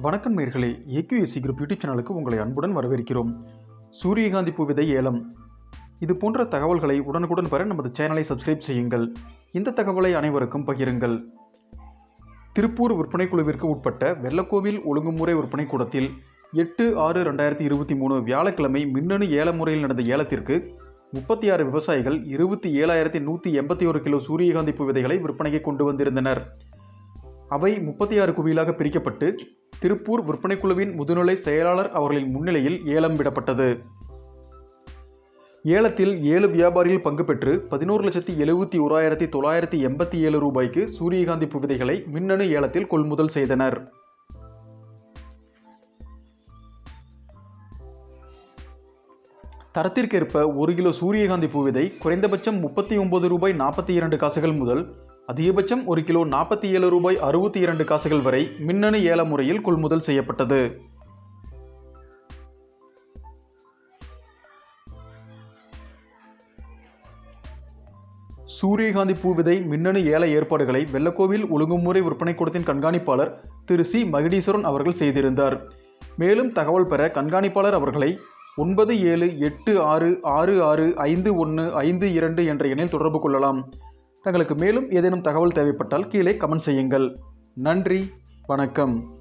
வணக்கம் நேர்களே. AQSC group YouTube சேனலுக்கு உங்களை அன்புடன் வரவேற்கிறோம். சூரியகாந்தி பூ விதை ஏலம். இது போன்ற தகவல்களை உடனுக்குடன் பெற நமது சேனலை சப்ஸ்கிரைப் செய்யுங்கள். இந்த தகவலை அனைவருக்கும் பகிருங்கள். திருப்பூர் விற்பனை குழுவிற்கு உட்பட்ட வெள்ளக்கோவில் ஒழுங்குமுறை விற்பனை கூடத்தில் எட்டு ஆறு ரெண்டாயிரத்தி இருபத்தி மூணு வியாழக்கிழமை மின்னணு ஏல முறையில் நடந்த ஏலத்திற்கு முப்பத்தி ஆறு விவசாயிகள் இருபத்தி ஏழாயிரத்தி நூற்றி எண்பத்தி ஒரு கிலோ சூரியகாந்தி பூ விதைகளை விற்பனைக்கு கொண்டு வந்திருந்தனர். அவை முப்பத்தி ஆறு குவியலாக பிரிக்கப்பட்டு திருப்பூர் விற்பனைக்குழுவின் முதுநிலை செயலாளர் அவர்களின் முன்னிலையில் ஏலம் விடப்பட்டது. ஏலத்தில் ஏழு வியாபாரிகள் பங்கு பெற்று பதினோரு லட்சத்தி எழுபத்தி ஓராயிரத்தி தொள்ளாயிரத்தி எண்பத்தி ஏழு ரூபாய்க்கு சூரியகாந்தி பூ விதைகளை மின்னணு ஏலத்தில் கொள்முதல் செய்தனர். தரத்திற்கேற்ப ஒரு கிலோ சூரியகாந்தி பூ விதை குறைந்தபட்சம் முப்பத்தி ஒன்பது ரூபாய் நாற்பத்தி இரண்டு காசுகள் முதல் அதிகபட்சம் ஒரு கிலோ நாற்பத்தி ஏழு ரூபாய் அறுபத்தி இரண்டு காசுகள் வரை மின்னணு ஏல முறையில் கொள்முதல் செய்யப்பட்டது. சூரியகாந்தி பூ விதை மின்னணு ஏல ஏற்பாடுகளை வெள்ளக்கோவில் ஒழுங்குமுறை விற்பனை கூடத்தின் கண்காணிப்பாளர் திரு சி. மகிடீஸ்வரன் அவர்கள் செய்திருந்தார். மேலும் தகவல் பெற கண்காணிப்பாளர் அவர்களை ஒன்பது ஏழு எட்டு ஆறு ஆறு ஆறு ஐந்து ஒன்று ஐந்து இரண்டு என்ற எண்ணில் தொடர்பு கொள்ளலாம். தங்களுக்கு மேலும் ஏதேனும் தகவல் தேவைப்பட்டால் கீழே கமெண்ட் செய்யுங்கள். நன்றி வணக்கம்.